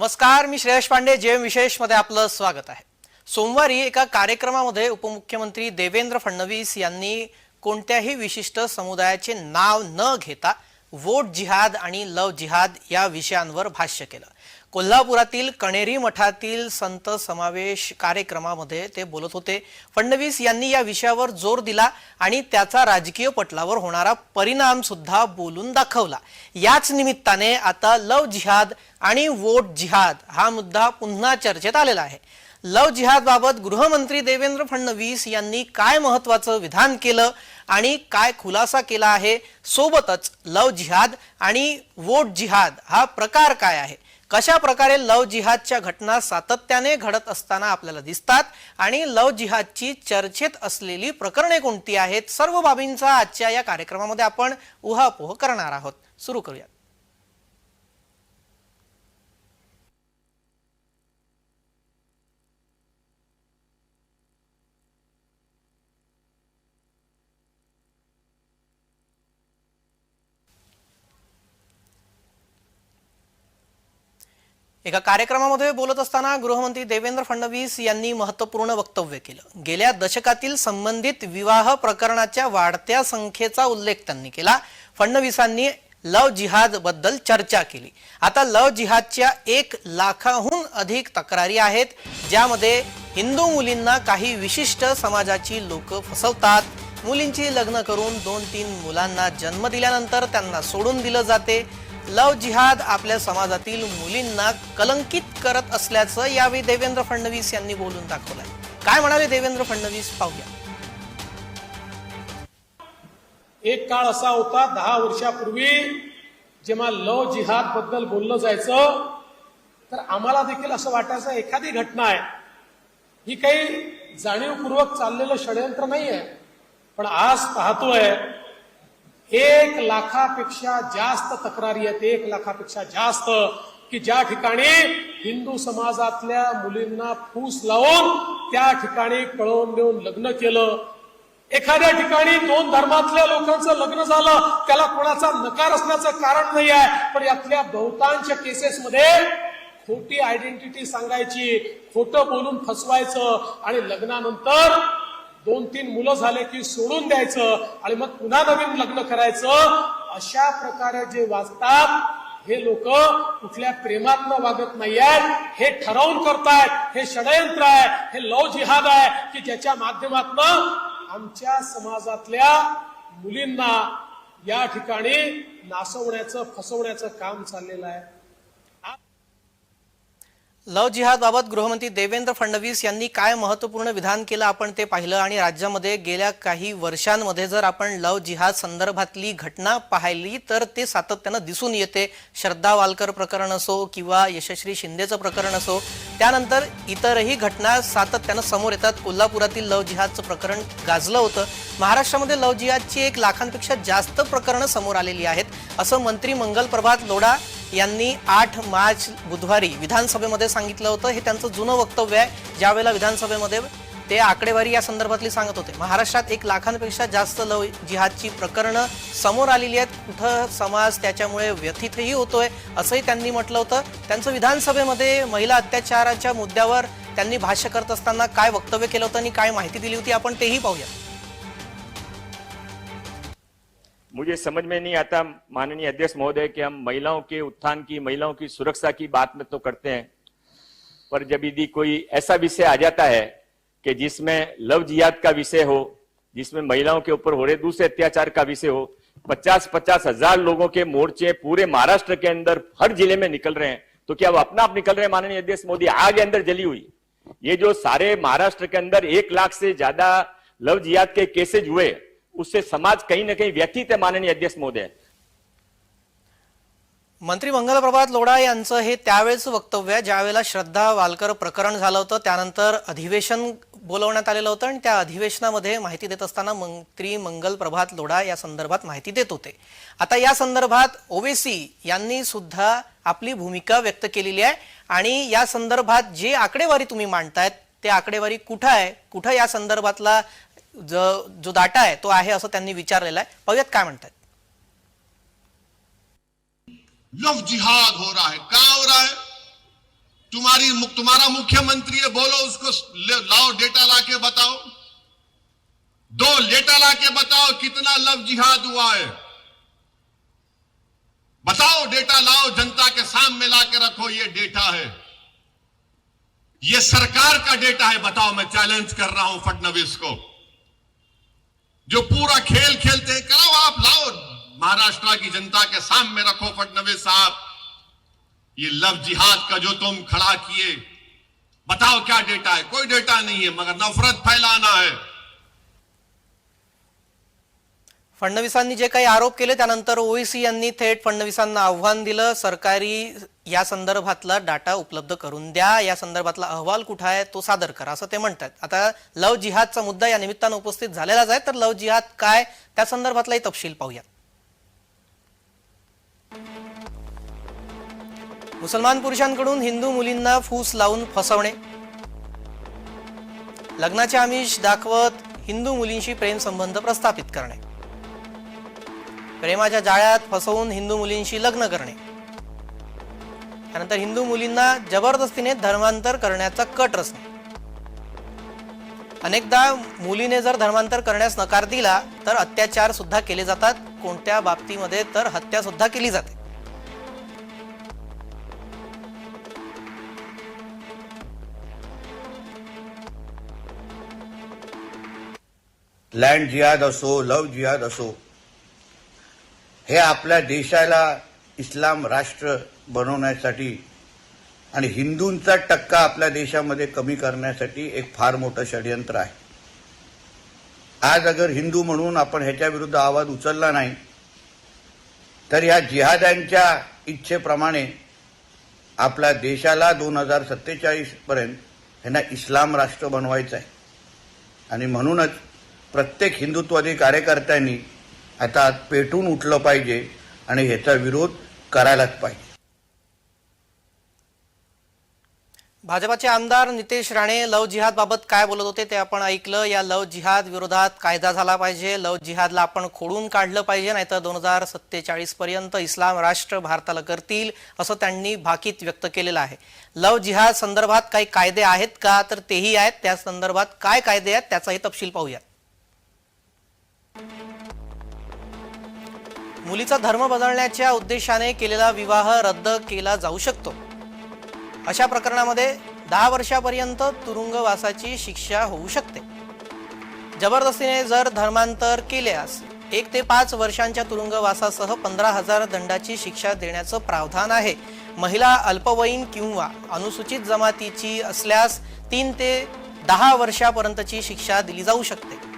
नमस्कार मी श्रेयश पांडे जे विशेषमध्ये आपलं स्वागत आहे. सोमवारी एका कार्यक्रमामध्ये उपमुख्यमंत्री देवेंद्र फडणवीस यांनी कोणत्याही विशिष्ट समुदायाचे नाव न घेता वोट जिहाद आणि लव जिहाद या विषयांवर भाष्य केलं. कोल्हापुरातील कणेरी मठातील संत समावेश कार्यक्रमामध्ये ते बोलत होते. फडणवीस यांनी या विषयावर जोर दिला आणि त्याचा राजकीय पटलावर होणारा परिणाम सुद्धा बोलून दाखवला. याच निमित्ताने आता लव जिहाद आणि वोट जिहाद हा मुद्दा पुन्हा चर्चेत आलेला आहे. लव जिहाद बाबत गृहमंत्री देवेंद्र फडणवीस यांनी काय महत्वाचं विधान केलं आणि काय खुलासा केला आहे सोबतच लव जिहाद आणि वोट जिहाद हा प्रकार काय आहे? कशा प्रकारे लव जिहादच्या घटना सातत्याने घडत असताना आपल्याला दिसतात आणि लव जिहादची चर्चेत असलेली प्रकरणे कोणती आहेत? सर्व बाबींचा आजच्या या कार्यक्रमामध्ये आपण उहापोह करणार आहोत. सुरू करूयात. एका कार्यक्रमामध्ये बोलत असताना गृहमंत्री देवेंद्र फडणवीस यांनी महत्त्वपूर्ण वक्तव्य केलं. गेल्या दशकातील संबंधित विवाह प्रकरणाच्या वाढत्या संख्येचा उल्लेख त्यांनी केला. फडणवीसांनी लव जिहादबद्दल चर्चा केली. आता लव जिहादच्या एक लाखाहून अधिक तक्रारी आहेत ज्यामध्ये हिंदू मुलींना काही विशिष्ट समाजाची लोक फसवतात. मुलींची लग्न करून दोन तीन मुलांना जन्म दिल्यानंतर त्यांना सोडून दिलं जाते. लव जिहाद आपल्या समाजातील मुलींना कलंकित करत असल्याचं यावेळी देवेंद्र फडणवीस यांनी बोलून दाखवलंय. काय म्हणाले देवेंद्र फडणवीस? पाहूया. एक काळ असा होता दहा वर्षापूर्वी जेव्हा लव जिहादबद्दल बोललं जायचं तर आम्हाला देखील असं वाटायचं एखादी घटना आहे. ही काही जाणीवपूर्वक चाललेलं षडयंत्र नाही आहे पण आज पाहतोय एक लाखापेक्षा जास्त तक्रारी आहेत. एक लाखापेक्षा जास्त की ज्या ठिकाणी हिंदू समाजातल्या मुलींना फूस लावून त्या ठिकाणी पळवून देऊन लग्न केलं. एखाद्या ठिकाणी दोन धर्मातल्या लोकांचं लग्न झालं त्याला कोणाचा नकार असण्याचं कारण नाही आहे पण यातल्या बहुतांश केसेसमध्ये खोटी आयडेंटिटी सांगायची खोटं बोलून फसवायचं आणि लग्नानंतर दोन तीन मुलं झाले की सोडून द्यायचं आणि मग पुन्हा नवीन लग्न करायचं अशा प्रकारे जे वाचतात हे लोक कुठल्या प्रेमातनं वागत नाही आहेत हे ठरवून करतायत हे षडयंत्र आहे हे लव जिहाद आहे की ज्याच्या माध्यमातनं आमच्या समाजातल्या मुलींना या ठिकाणी नासवण्याचं फसवण्याचं काम चाललेलं आहे. लव जिहादबाबत गृहमंत्री देवेंद्र फडणवीस यांनी काय महत्त्वपूर्ण विधान केलं आपण ते पाहिलं आणि राज्यामध्ये गेल्या काही वर्षांमध्ये जर आपण लव जिहाद संदर्भातली घटना पाहिली तर ते सातत्यानं दिसून येते. श्रद्धा वालकर प्रकरण असो किंवा यशस्वी शिंदेचं प्रकरण असो त्यानंतर इतरही घटना सातत्यानं समोर येतात. कोल्हापुरातील लव जिहादचं प्रकरण गाजलं होतं. महाराष्ट्रामध्ये लव जिहादची एक लाखांपेक्षा जास्त प्रकरणं समोर आलेली आहेत. असं मंत्री मंगल प्रभात लोढा यांनी आठ मार्च बुधवारी विधानसभेमध्ये सांगितलं होतं. हे त्यांचं जुनं वक्तव्य आहे. ज्यावेळेला विधानसभेमध्ये ते आकडेवारी या संदर्भातली सांगत होते. महाराष्ट्रात एक लाखांपेक्षा जास्त लव जिहादची प्रकरणं समोर आलेली आहेत. कुठं समाज त्याच्यामुळे व्यथितही होतोय असंही त्यांनी म्हटलं होतं. त्यांचं विधानसभेमध्ये महिला अत्याचाराच्या मुद्द्यावर त्यांनी भाष्य करत असताना काय वक्तव्य केलं होतं आणि काय माहिती दिली होती आपण तेही पाहूया. मुझे समझ में नहीं आता, माननीय अध्यक्ष महोदय, कि हम महिलाओं के उत्थान की, महिलाओं की सुरक्षा की बात में तो करते हैं। पर जब यदि कोई ऐसा विषय आ जाता है कि जिसमें लव जिहाद का विषय हो, जिसमें महिलाओं के ऊपर हो रहे दूसरे अत्याचार का विषय हो पचास पचास हज़ार लोगों के मोर्चे पूरे महाराष्ट्र के अंदर, हर ज़िले में निकल रहे हैं तो क्या वो अपना आप निकल रहे हैं, माननीय अध्यक्ष मोदी? आग अंदर जली हुई। ये जो सारे महाराष्ट्र के अंदर एक लाख से ज़्यादा लव जिहाद के केसेज हुए उससे समाज कहीं ना कहीं व्यथित है माननीय अध्यक्ष महोदय। मंत्री मंगलप्रभात लोढा यांचं हे त्यावेळेचं वक्तव्य आहे ज्यावेळेला श्रद्धा वालकर प्रकरण झालं होतं त्यानंतर अधिवेशन बोलवण्यात आलेलं होतं आणि त्या अधिवेशनामध्ये माहिती देत असताना मंत्री मंगल प्रभात लोढा या संदर्भात माहिती देत होते. आता या संदर्भात ओवेसी यांनी सुद्धा आपली भूमिका व्यक्त केलेली आहे आणि या संदर्भात जे आकडेवारी तुम्ही मांडतायत ते आकडेवारी कुठं आहे? कुठं या संदर्भातला जो जो डाटा आहे तो आहे असं त्यांनी विचारलेला आहे. लव जिहाद हो रहा है. क्या हो रहा है? तुम्हारी तुम्हारा मुख्यमंत्री है, बोलो उसको लाओ डेटा लाके बताओ. दो डेटा लाके बताओ, कितना लव जिहाद हुआ है? बताओ डेटा लाओ, जनता के सामने लाके रखो, ये डेटा है. ये सरकार का डेटा है, बताओ, मैं चैलेंज कर रहा हूँ फडनवीस को. जो पूरा खेल खेलते हैं, कराओ आप, लाओ। महाराष्ट्र की जनता के सामने रखो फडनवीस साहब। ये लव जिहाद का जो तुम खड़ा किए, बताओ क्या डेटा है? कोई डेटा नहीं है, मगर नफरत फैलाना है। फडणवीसांनी जे काही आरोप केले त्यानंतर ओईसी यांनी थेट फडणवीसांना आव्हान दिलं. सरकारी या संदर्भातला डाटा उपलब्ध करून द्या. या संदर्भातला अहवाल कुठं आहे तो सादर करा असं ते म्हणतात. आता लव जिहादचा मुद्दा या निमित्तानं उपस्थित झालेलाच आहे तर लव जिहाद काय त्या संदर्भातलाही तपशील पाहूया मुसलमान पुरुषांकडून हिंदू मुलींना फूस लावून फसवणे. लग्नाचे आमिष दाखवत हिंदू मुलींशी प्रेम संबंध प्रस्थापित करणे. प्रेमाच्या जाळ्यात फसवून हिंदू मुलींशी लग्न करणे. त्यानंतर हिंदू मुलींना जबरदस्तीने धर्मांतर करण्याचा कट रचणे. अनेकदा मुलीने जर धर्मांतर करण्यास नकार दिला तर अत्याचार सुद्धा केले जातात. कोणत्या बाबतीमध्ये तर हत्या सुद्धा केली जाते. लँड जिहाद असो लव जिहाद असो हे आपल्या देशाला इस्लाम राष्ट्र बनवण्यासाठी आणि हिंदूंचा टक्का आपल्या देशामध्ये कमी करण्यासाठी एक फार मोठं षडयंत्र आहे. आज अगर हिंदू म्हणून आपण ह्याच्या विरुद्ध आवाज उचलला नाही तर ह्या जिहाद्यांच्या इच्छेप्रमाणे आपल्या देशाला दोन हजार सत्तेचाळीसपर्यंत ह्यांना इस्लाम राष्ट्र बनवायचं आहे आणि म्हणूनच प्रत्येक हिंदुत्ववादी कार्यकर्त्यांनी आता पेटून उठलं पाहिजे आणि ह्याचा विरोध करायलाच पाहिजे. भाजपाचे आमदार नितेश राणे लव जिहाद बाबत काय बोलत होते ते आपण ऐकलं. या लव जिहाद विरोधात कायदा झाला पाहिजे. लव जिहादला आपण खोडून काढलं पाहिजे नाहीतर दोन हजार सत्तेचाळीस पर्यंत इस्लाम राष्ट्र भारताला करतील असं त्यांनी भाकीत व्यक्त केलेलं आहे. लव जिहाद संदर्भात काही कायदे आहेत का? तर तेही आहेत. त्या संदर्भात काय कायदे आहेत त्याचाही तपशील पाहूयात. मुलीचा धर्म बदलण्याच्या उद्देशाने केलेला विवाह रद्द केला जाऊ शकतो. अशा प्रकरणामध्ये दहा वर्षापर्यंत तुरुंगवासाची शिक्षा होऊ शकते. जबरदस्तीने जर धर्मांतर केल्यास एक ते पाच वर्षांच्या तुरुंगवासासह पंधरा हजार दंडाची शिक्षा देण्याचं प्रावधान आहे. महिला अल्पवयीन किंवा अनुसूचित जमातीची असल्यास तीन ते दहा वर्षापर्यंतची शिक्षा दिली जाऊ शकते.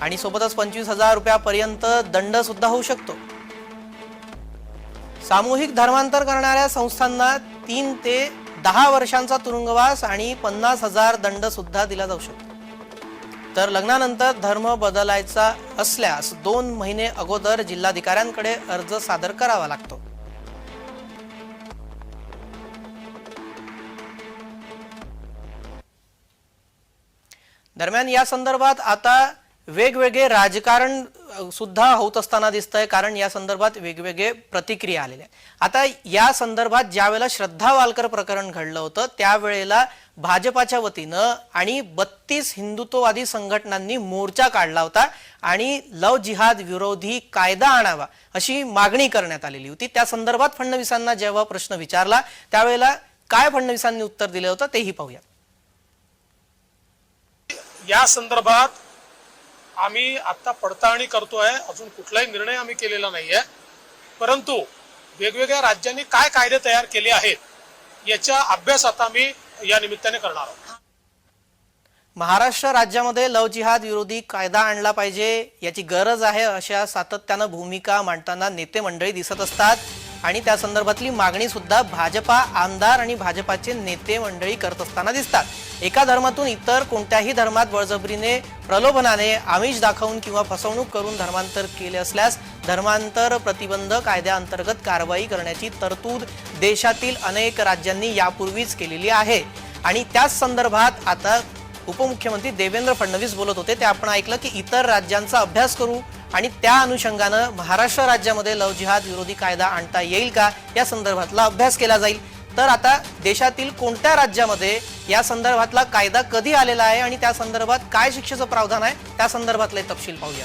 आणि सोबतच पंचवीस हजार रुपयापर्यंत दंड सुद्धा होऊ शकतो. सामूहिक धर्मांतर करणाऱ्या संस्थांना तीन ते दहा वर्षांचा तुरुंगवास आणि पन्नास हजार दंड सुद्धा दिला जाऊ शकतो. तर लग्नानंतर धर्म बदलायचा असल्यास दोन महिने अगोदर जिल्हाधिकाऱ्यांकडे अर्ज सादर करावा लागतो. दरम्यान या संदर्भात आता वेगवेगळे राजकारण सुद्धा होत असताना दिसतंय कारण या संदर्भात वेगवेगळे प्रतिक्रिया आलेल्या आता या संदर्भात ज्यावेळेला श्रद्धा वालकर प्रकरण घडलं होतं त्यावेळेला भाजपाच्या वतीनं आणि बत्तीस हिंदुत्ववादी संघटनांनी मोर्चा काढला होता आणि लव जिहाद विरोधी कायदा आणावा अशी मागणी करण्यात आलेली होती. त्या संदर्भात फडणवीसांना जेव्हा प्रश्न विचारला त्यावेळेला काय फडणवीसांनी उत्तर दिलं होतं तेही पाहूया. या संदर्भात आम्ही आत्ता पडताळणी करतो आहे अजून कुठलाही निर्णय आम्ही केलेला नाही आहे परंतु वेगवेगळ्या राज्यांनी काय कायदे तयार केले आहेत याचा अभ्यास आता आम्ही या निमित्ताने करणार आहोत. महाराष्ट्र राज्यामध्ये लव जिहाद विरोधी कायदा आणला पाहिजे याची गरज आहे अशा सातत्यानं भूमिका मांडताना नेते मंडळी दिसत असतात. आणि त्या संदर्भातली मागणी सुद्धा भाजपा आमदार आणि भाजपाचे नेते मंडळी करत असताना दिसतात. एका धर्मातून इतर कोणत्याही धर्मात बळजबरीने प्रलोभनाने आमिष दाखवून किंवा फसवणूक करून धर्मांतर केले असल्यास धर्मांतर प्रतिबंध कायद्याअंतर्गत कारवाई करण्याची तरतूद देशातील अनेक राज्यांनी यापूर्वीच केलेली आहे. आणि त्याच संदर्भात आता उपमुख्यमंत्री देवेंद्र फडणवीस बोलत होते. ते आपण ऐकलं की इतर राज्यांचा अभ्यास करू आणि त्या अनुषंगानं महाराष्ट्र राज्यामध्ये लव जिहाद विरोधी कायदा आणता येईल का? या संदर्भातला अभ्यास केला जाईल. तर आता देशातील कोणत्या राज्यामध्ये या संदर्भातला कायदा कधी आलेला आहे आणि त्या संदर्भात काय शिक्षेचं प्रावधान आहे? त्या संदर्भातले तपशील पाहूया.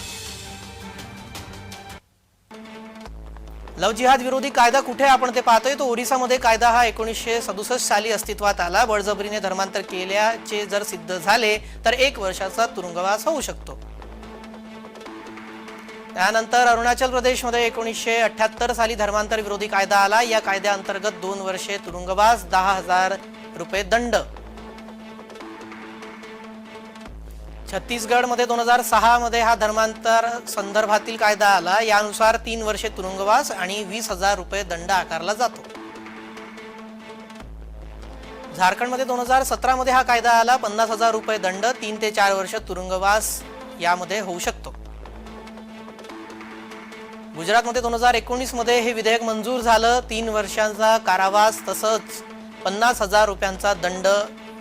लव जिहाद विरोधी कायदा कुठे आहे? आपण ते पाहतोय. तो ओरिसामध्ये कायदा हा एकोणीसशे सदुसष्ट साली अस्तित्वात आला. बळजबरीने धर्मांतर केल्याचे जर सिद्ध झाले तर एक वर्षाचा तुरुंगवास होऊ शकतो. त्यानंतर अरुणाचल प्रदेशमध्ये एकोणीसशे अठ्याहत्तर साली धर्मांतर विरोधी कायदा आला. या कायद्याअंतर्गत दोन वर्षे तुरुंगवास दहा हजार रुपये दंड. छत्तीसगडमध्ये दोन हजार सहामध्ये हा धर्मांतर संदर्भातील कायदा आला. यानुसार तीन वर्षे तुरुंगवास आणि वीस हजार रुपये दंड आकारला जातो. झारखंडमध्ये दोन हजार सतरामध्ये हा कायदा आला. पन्नास हजार रुपये दंड तीन ते चार वर्ष तुरुंगवास यामध्ये होऊ शकतो. गुजरातमध्ये दोन हजार एकोणीसमध्ये हे विधेयक मंजूर झालं. तीन वर्षांचा कारावास तसंच पन्नास हजार रुपयांचा दंड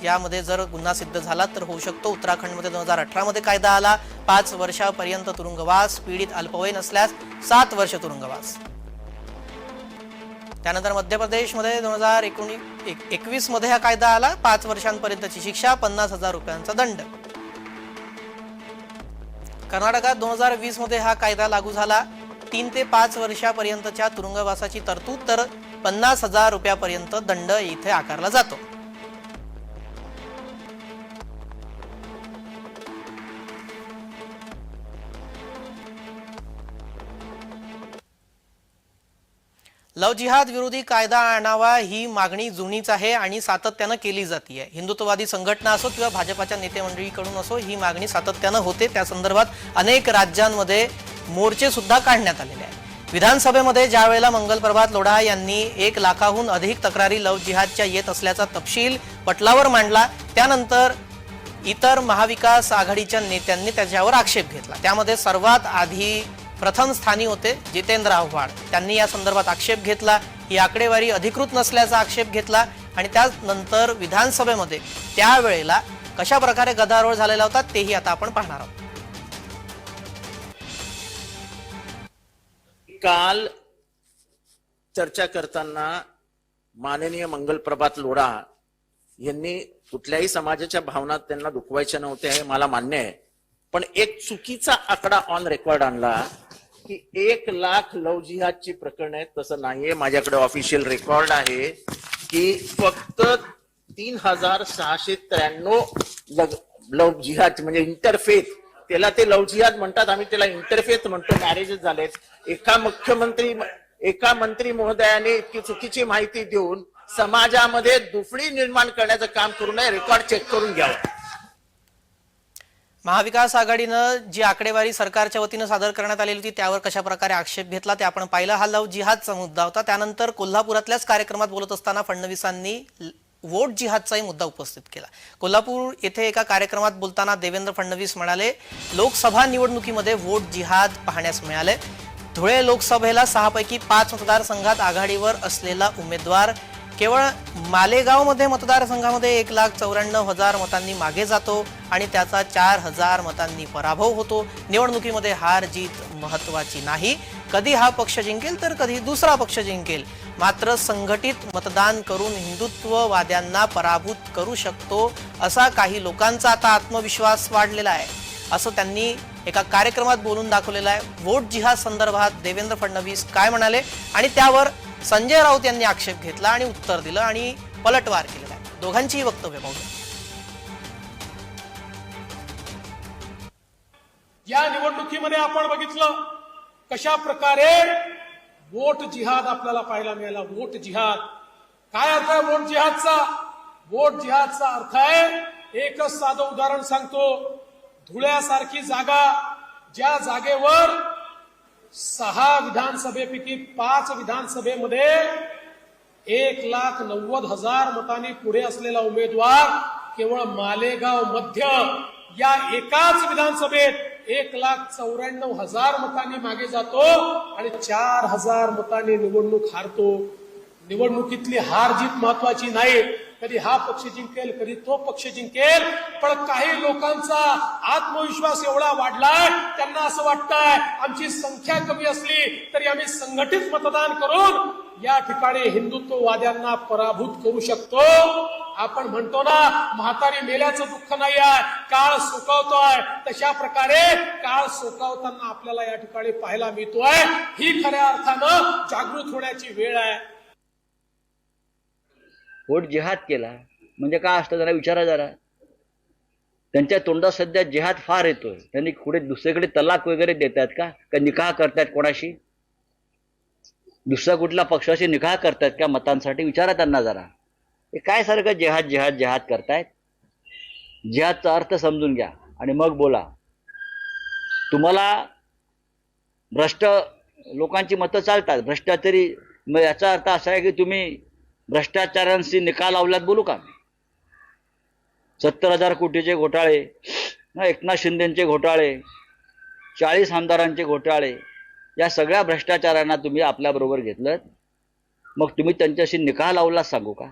यामध्ये जर गुन्हा सिद्ध झाला तर होऊ शकतो. उत्तराखंडमध्ये दोन हजार अठरामध्ये कायदा आला. पाच वर्षापर्यंत तुरुंगवास पीडित अल्पवयीन असल्यास सात वर्ष तुरुंगवास. त्यानंतर मध्य प्रदेशमध्ये दोन हजार एकोणीस एकवीसमध्ये हा कायदा आला. पाच वर्षांपर्यंतची शिक्षा पन्नास हजार रुपयांचा दंड. कर्नाटकात दोन हजार वीसमध्ये हा कायदा लागू झाला. तीन ते पाच वर्षापर्यंतच्या तुरुंगवासाची तरतूद तर पन्नास हजार रुपयापर्यंत दंड इथे आकारला जातो. लव जिहाद विरोधी कायदा आणावा ही मागणी जुनीच आहे आणि सातत्यानं केली जाते हिंदुत्ववादी संघटना असो किंवा भाजपाच्या नेते मंडळीकडून असो ही मागणी सातत्यानं होते. त्या संदर्भात अनेक राज्यांमध्ये मोर्चे सुद्धा काढण्यात आलेले आहे विधानसभेमध्ये ज्यावेळेला मंगल प्रभात लोढा यांनी एक लाखाहून अधिक तक्रारी लव जिहादच्या येत असल्याचा तपशील पटलावर मांडला त्यानंतर इतर महाविकास आघाडीच्या नेत्यांनी त्याच्यावर आक्षेप घेतला. त्यामध्ये सर्वात आधी प्रथम स्थानी होते जितेंद्र आव्हाड. त्यांनी या संदर्भात आक्षेप घेतला. ही आकडेवारी अधिकृत नसल्याचा आक्षेप घेतला आणि त्यानंतर विधानसभेमध्ये त्यावेळेला कशा प्रकारे गदारोळ झालेला होता तेही आता आपण पाहणार आहोत. काल चर्चा करताना माननीय मंगलप्रभात लोढा यांनी कुठल्याही समाजाच्या भावना त्यांना दुखवायच्या नव्हत्या हे मला मान्य आहे. पण एक चुकीचा आकडा ऑन रेकॉर्ड आणला. की एक लाख लव जिहादची प्रकरण आहेत तसं नाहीये. माझ्याकडे ऑफिशियल रेकॉर्ड आहे की फक्त तीन हजार सहाशे त्र्याण्णव लव जिहाद म्हणजे इंटरफेथ त्याला ते लव जिहाद म्हणतात आम्ही त्याला इंटरफेथ म्हणतो. मॅरेजेस झालेत. एका मुख्यमंत्री एका मंत्री महोदयाने इतकी चुकीची माहिती देऊन समाजामध्ये दुफडी निर्माण करण्याचं काम करू नये रेकॉर्ड चेक करून घ्यावं. महाविकास आघाडीनं जी आकडेवारी सरकारच्या वतीनं सादर करण्यात आलेली होती त्यावर कशा प्रकारे आक्षेप घेतला ते आपण पाहिलं. हा लव जिहादचा मुद्दा होता. त्यानंतर कोल्हापुरातल्याच कार्यक्रमात बोलत असताना फडणवीसांनी वोट जिहादचाही मुद्दा उपस्थित केला. कोल्हापूर येथे एका कार्यक्रमात बोलताना देवेंद्र फडणवीस म्हणाले लोकसभा निवडणुकीमध्ये वोट जिहाद पाहण्यास मिळाले. धुळे लोकसभेला सहापैकी पाच मतदारसंघात आघाडीवर असलेला उमेदवार केवळ मालेगावमध्ये मतदारसंघामध्ये एक लाख चौऱ्याण्णव हजार मतांनी मागे जातो आणि त्याचा चार हजार मतांनी पराभव होतो. निवडणुकीमध्ये हार जीत महत्वाची नाही. कधी हा पक्ष जिंकेल तर कधी दुसरा पक्ष जिंकेल. मात्र संघटित मतदान करून हिंदुत्ववाद्यांना पराभूत करू शकतो असा काही लोकांचा आता आत्मविश्वास वाढलेला आहे. असं त्यांनी एका कार्यक्रमात बोलून दाखवलेलं आहे. वोट जिहा संदर्भात देवेंद्र फडणवीस काय म्हणाले आणि त्यावर संजय राऊत यांनी आक्षेप घेतला आणि उत्तर दिलं आणि पलटवार केलेला आहे. दोघांचीही वक्तव्य पाहूया. या निवडणुकीमध्ये आपण बघितलं कशा प्रकारे वोट जिहाद आपल्याला पाहायला मिळाला. वोट जिहाद. काय अर्थ आहे वोट जिहादचा? वोट जिहादचा अर्थ आहे एकच साधं उदाहरण सांगतो. धुळ्यासारखी जागा ज्या जागेवर सहा विधानसभेपैकी पाच विधानसभेमध्ये एक लाख नव्वद हजार मतांनी पुढे असलेला उमेदवार केवळ मालेगाव मध्य. या एकाच विधानसभेत एक लाख चौऱ्याण्णव हजार मतांनी मागे जातो आणि चार हजार मतांनी निवडणूक हारतो. निवडणुकीतली हार जीत महत्वाची नाही. कधी हा पक्ष जिंकेल कधी तो पक्ष जिंकेल पण काही लोकांचा आत्मविश्वास एवढा वाढलाय त्यांना असं वाटतंय आमची संख्या कमी असली तरी आम्ही संघटित मतदान करून या ठिकाणी हिंदुत्ववाद्यांना पराभूत करू शकतो. आपण म्हणतो ना म्हातारी मेल्याचं दुःख नाही आहे काळ सुकवतोय. तशा प्रकारे काळ सुकवताना आपल्याला या ठिकाणी पाहायला मिळतोय. ही खऱ्या अर्थानं जागृत होण्याची वेळ आहे. पोट जिहाद केला. म्हणजे काय असतं? जरा विचारा जरा. त्यांच्या तोंडात सध्या जिहाद फार येतोय. त्यांनी पुढे दुसरीकडे तलाक वगैरे देतात का? का निकाह करतात कोणाशी? दुसऱ्या कुठल्या पक्षाशी निकाह करतात का मतांसाठी? विचारा त्यांना जरा. हे काय सारखं जिहाद जिहाद जिहाद करतायत? जिहादचा अर्थ समजून घ्या आणि मग बोला. तुम्हाला भ्रष्ट लोकांची मतं चालतात. भ्रष्टाचारी मग याचा अर्थ असा आहे की तुम्ही भ्रष्टाचारांशी निकाल लावल्यात बोलू का सत्तर हजार कोटीचे घोटाळे एकनाथ शिंदेचे घोटाळे चाळीस आमदारांचे घोटाळे या सगळ्या भ्रष्टाचारांना तुम्ही आपल्याबरोबर घेतलं मग तुम्ही त्यांच्याशी निकाल लावला सांगू का?